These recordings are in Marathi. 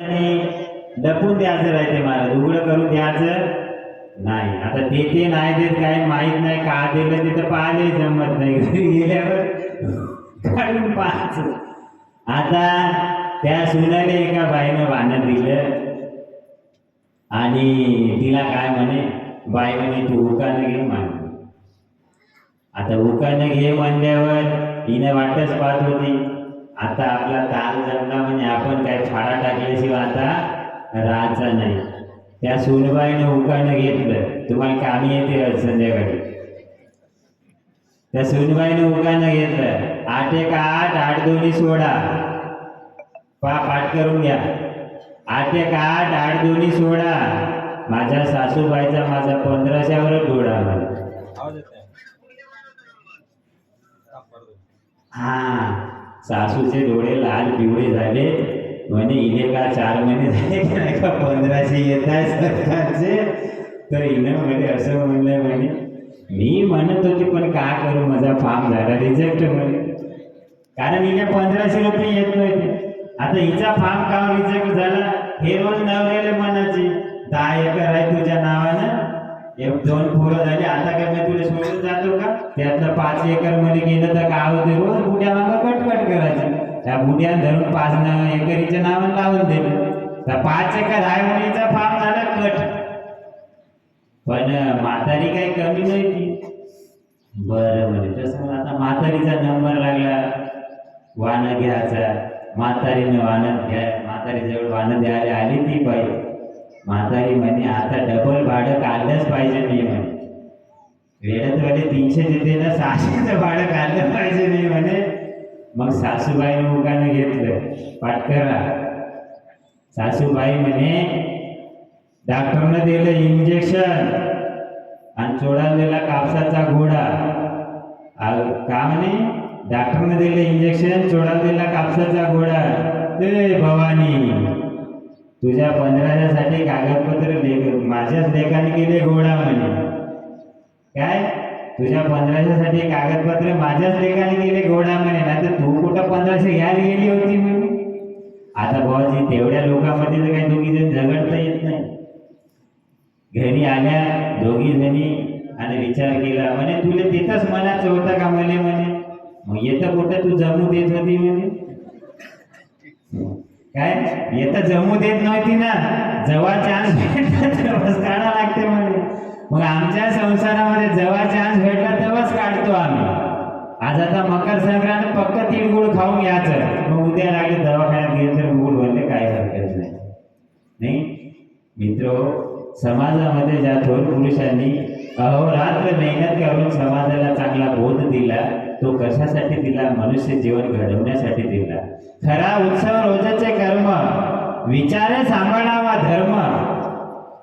लपून द्यायचं राहते महाराज उघडं करून द्यायचं नाही. आता ते ते नाही देत काय माहीत नाही. का दिलं तिथं पाहिले जमत नाही. घरी गेल्यावर काढून पाहायचं. आता त्या सुनाले एका बाईनं भांडण दिलं. आणि तिला काय म्हणे? बाई म्हणे तू उकानं घे मान आता उकानं घे म्हणल्यावर हिनं वाटच पाहत होती. आता आपला ताल जमला म्हणजे आपण काय फाडा टाकल्याशिवाय आता राहायचा नाही. त्या सुनबाईनं उकानं घेतलं. तुम्हाला कामी येते संध्याकाळी. त्या सुनबाईनं उकानं घेतलं. आठ एक आठ आठ दोन्ही सोडा. पा पाठ करून घ्या. आठ एक आठ आठ दोन्ही सोडा. माझ्या सासूबाईचा माझा पंधराशेवरच डोळा मला हा. सासूचे डोळे लाल पिवळे झाले. म्हणे इले का चार महिने झाले की नाही का पंधराशे येत आहे सरकारचे? तर इने म्हणे असं म्हणलं म्हणे. मी म्हणत होती पण का करू? माझा फॉर्म झाला रिजेक्ट म्हणे. कारण हिने पंधराशे रुपये येत नव्हते. आता हिचा फॉर्म का रिजेक्ट झाला? हे रोज नवलेले म्हणायचे दहा एकर आहे तुझ्या नावानं एक दोन पोरं झाली. आता काय मी तुला सोडून जातो का? त्यातलं पाच एकरमध्ये गेलं तर काय होते रोज बुड्या कटकट करायचे. त्या बुड्या धरून पाच न एकरीच्या नावानं लावून दिलं. तर पाच एकर आहे म्हणीचा फार्म झाला कट. पण म्हातारी काही कमी नाही ती बरं बरं. तसं मग आता म्हातारीचा नंबर लागला. वाहन घ्यायचा. म्हातारीने वाहन घ्या. म्हातारीजवळ वाहन द्यायला आली ती पाहिजे म्हातारी म्हणे आता डबल भाडं काढलंच पाहिजे मी म्हणे. वेळात तीनशे देते ना सहाशेचं भाडं काढलं पाहिजे मी म्हणे. मग सासूबाईने मुखाने घेतलं पाटकरा सासूबाई म्हणे डॉक्टरनं दिलं इंजेक्शन आणि चोळाला दिला कापसाचा घोडा. का म्हणे? डॉक्टरनं दिलं इंजेक्शन चोडा दिला कापसाचा घोडा. ए भवानी. तुझ्या पंधराच्यासाठी कागदपत्र लेख माझ्याच लेखाने केले घोडा म्हणे. काय? तुझ्या पंधराशेसाठी कागदपत्र माझ्याच लेखाने गेले घोडा म्हणे. ना तर तू कुठं पंधराशे घ्यायला गेली होती म्हणे? आता भाऊजी तेवढ्या लोकांमध्ये तर काही दोघी जण झगडता येत नाही. घरी आल्या दोघी जणी आणि विचार केला म्हणे तुला तिथंच मनात होता का म्हणे म्हणे? मग येतं कुठं तू जमू देत होती म्हणे? काय? येतं जमू देत नव्हती ना. जेव्हा चान्स भेटला तेव्हाच काढा लागते म्हणे. मग आमच्या संसारामध्ये जेव्हा चान्स भेटला तेव्हाच काढतो आम्ही. आज आता मकर संक्रांत फक्त तीन गुळ खाऊन घ्यायचं मग उद्या लागले दवाखान्यात गेले तर गुळ भरले काय हरकत नाही. नाही? मित्र समाजामध्ये ज्या थोर पुरुषांनी अहोरात्र मेहनत करून समाजाला चांगला बोध दिला तो कशासाठी दिला? मनुष्य जीवन घडवण्यासाठी दिला. खरा उत्सव रोजचे विचारे सांभाळावा धर्म.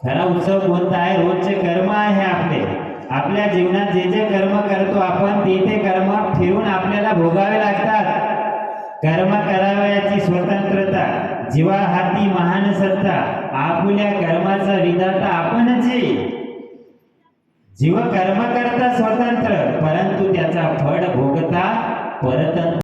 खरा उत्सव कोणता आहे? रोजचे कर्म आहे आपले. आपल्या जीवनात जे जे कर्म करतो आपण ते ते कर्म फिरून आपल्याला भोगावे लागतात. कर्म करावयाची स्वतंत्रता जीवा हाती महान सत्ता आपुल्या कर्माचा विधाता आपणच जीव कर्म करता स्वतंत्र परंतु त्याचा फळ भोगता परतंत्र.